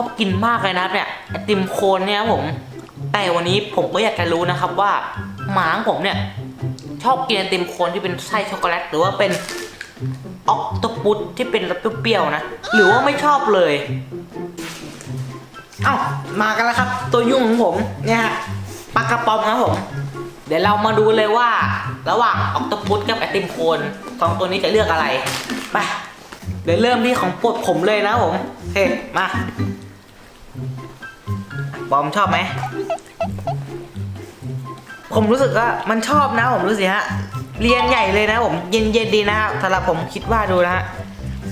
อบกินมากเลยนะครับเนี่ยไอติมโคนเนี่ยครับผม แต่วันนี้ผมก็อยากจะรู้นะครับว่าหมาของผมเนี่ย ชอบกินไอติมโคนที่เป็นไส้ช็อกโกแลตหรือว่าเป็นออกตปุสที่เป็นรสเปรี้ยวๆนะ หรือว่าไม่ชอบเลย เอ้ามากันแล้วครับ ตัวยุ่งของผมเนี่ยฮะปลากระป๋อมครับผม เดี๋ยวเรามาดูเลยว่า ระหว่างออกตปุสกับไอติมโคนสองตัวนี้จะเลือกอะไรไปเดี๋ยวเริ่มที่ของโปรดผมเลยนะผมโอเคมา บอมชอบไหม ผมรู้สึกว่ามันชอบนะผมรู้สิฮะ เรียนใหญ่เลยนะผม เย็นเย็นดีนะครับสำหรับผมคิดว่าดูนะฮะ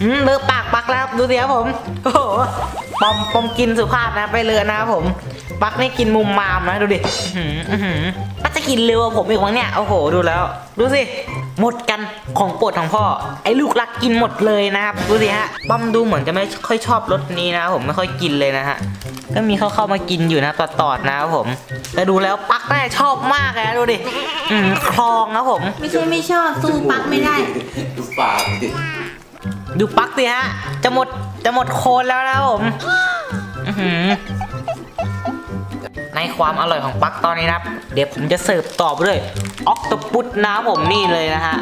อืมเบอร์ปากปักแล้วครับดูสิครับผมโอ้โหปอมปอมกินสุภาพนะไปเลยนะครับผมปักไม่กินมุมมามนะดูดิอื้อหืออื้อหือปักจะกินเร็วกว่าผมอีกมั้งเนี่ยโอ้โหดูแล้ว ดูสิหมดกันของโปรดของพ่อ ไอ้ลูกรักกินหมดเลยนะครับดูสิฮะป้อมดูเหมือนจะไม่ค่อยชอบรสนี้นะผมไม่ค่อยกินเลยนะฮะก็มีเขาเข้ามากินอยู่นะตอดๆนะครับผม แต่ดูแล้วปักแน่าชอบมากเลยนะดูดิอืมคลองนะผม ไม่ใช่ไม่ชอบสู้ปักไม่ได้ ดูปากดิ ดูปักสิฮะ จะหมดจะหมดโคนแล้วนะผมในความอร่อยของปักตอนนี้นะครับ เดี๋ยวผมจะเสิร์ฟต่อไปด้วยออกตปุตนะผมนี่เลยนะฮะ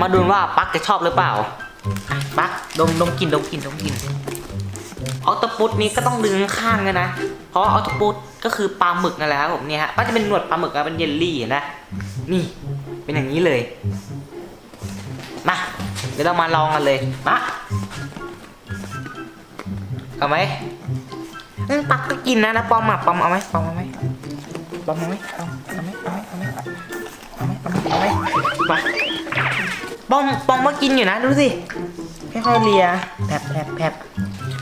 มาดูว่าปักจะชอบหรือเปล่าปักดมดมกลินดมกลินดมกลินออกตปุตนี้ก็ต้องดึงข้างเลยนะ เพราะออกตปุตก็คือปลาหมึกนั่นแหละครับผมเนี่ยฮะก็จะเป็นหนวดปลาหมึกนะเป็นเยลลี่นะ นี่เป็นอย่างนี้เลย มา ดี๋ยวเรามาลองกันเลย มา เอาไหมปักก็กินนะนะปอมอะปอมเอาไหมปอมเอาไหมปอมเอาไหมเอาเอาไหมเอาไหมเอาไหมเอาไหมเอาไหมมาปอมปอมมากินอยู่นะดูสิค่อยๆเลียแผลบแผลบแผลบ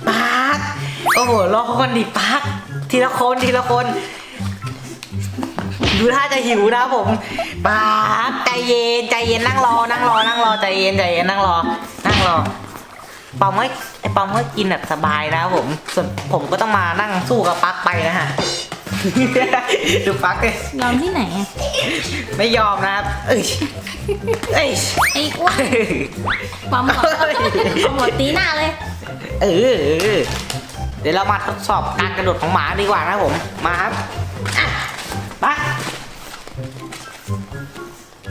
ปักโอ้โหรอเขาคนดิปักทีละคนทีละคน ดูท่าจะหิวนะผมป๊าบใจเย็นใจเย็นนั่งรอนั่งรอนั่งรอใจเย็นใจเย็นนั่งรอนั่งรอปอมก็ไอปอมก็กินแบบสบายนะผมส่วนผมก็ต้องมานั่งสู้กับปักไปนะฮะดูปักเลยยอมที่ไหนอะไม่ยอมนะครับเอ้ยเอ้ยไอ้อ้วนความหมดความหมดตีหน้าเลยเออเออเดี๋ยวเรามาทดสอบการกระโดดของหมาดีกว่านะผมมาครับอะปักเ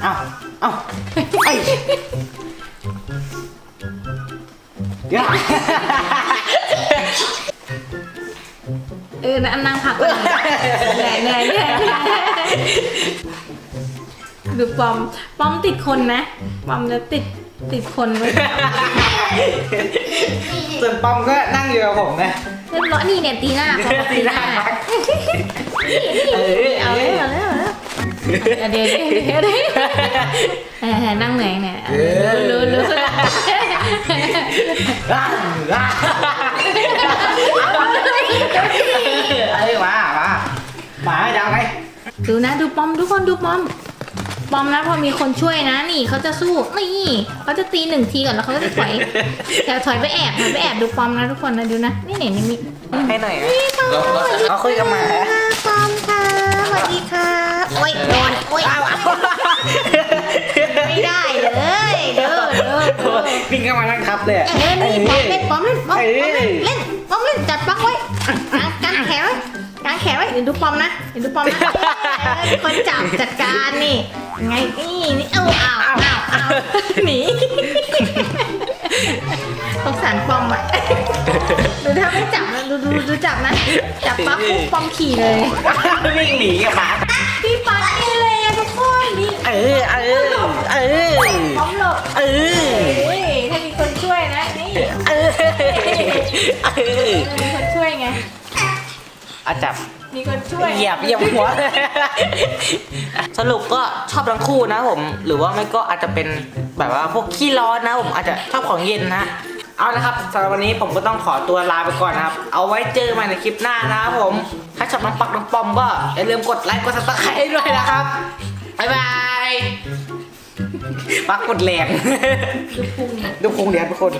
อาเอาเอ้ยเดี๋ยวเออนั่งนั่งพักก่อนเหนื่อยเหนื่อยเหนื่อยเหนื่อยดูปอมปอมติดคนนะปอมจะติดติดคนไว้ส่วนปอมก็นั่งอยู่กับผมนะเรียบร้อยนี่เนี่ยตีหน้าปอมตีหน้าเออเอาเลยเอาเลย เอาเลยเดี๋ยวเดี๋ยวเดี๋ยวนั่งเหนื่อยเนี่ยรู้รู้รู้ร่างร่างเอ้ยมามามาจะเอาไงดูนะดูปอมทุกคนดูปอมปอมนะพอมีคนช่วยนะนี่เขาจะสู้นี่เขาจะตีหนึ่งทีก่อนแล้วเขาก็จะถอยแต่ถอยไปแอบถอยไปแอบดูปอมนะทุกคนนะดูนะนี่เนี่ยนี่มีให้หน่อยนะนี่ปอมเอาคุยกับหมา โอ้ยโดนโอ้ยเอาเอาไม่ได้เลยเด้อเด้อเด้อวิ่งเข้ามานั่งทับเลยเออนี่ปอมเล่นปอมเล่นปอมปอมเล่นเล่นปอมเล่นจัดปักไว้กางกางแขนไว้กางแขนไว้เดี๋ยวดูปอมนะเดี๋ยวดูปอมนะเออมีคนจับจัดการนี่ไงนี่นี่เอาเอาเอาเอาหนีสงสารปอมอะดูถ้าไม่จับนะดูดูดูจับนะ จับปั๊บปุ๊บปอมขี่เลยวิ่งหนีกับหมา เออเออเออปอมหลบเออเฮ้ยถ้ามีคนช่วยนะ นี่เออเออมีคนช่วยไง อาจับมีคนช่วยเหยียบเหยียบหัว สรุปก็ชอบทั้งคู่นะผม หรือว่าไม่ก็อาจจะเป็นแบบว่าพวกขี้ร้อนนะผมอาจจะชอบของเย็นนะเอาละครับสำหรับวันนี้ผมก็ต้องขอตัวลาไปก่อนนะครับ เอาไว้เจอใหม่ในคลิปหน้านะครับผม ถ้าชอบน้องปักน้องปอมก็อย่าลืมกดไลค์กดซับสไครต์ด้วยนะครับ บ๊ายบายปักกดแรงดูพุงดูพุงเดี๋ยวทุกคน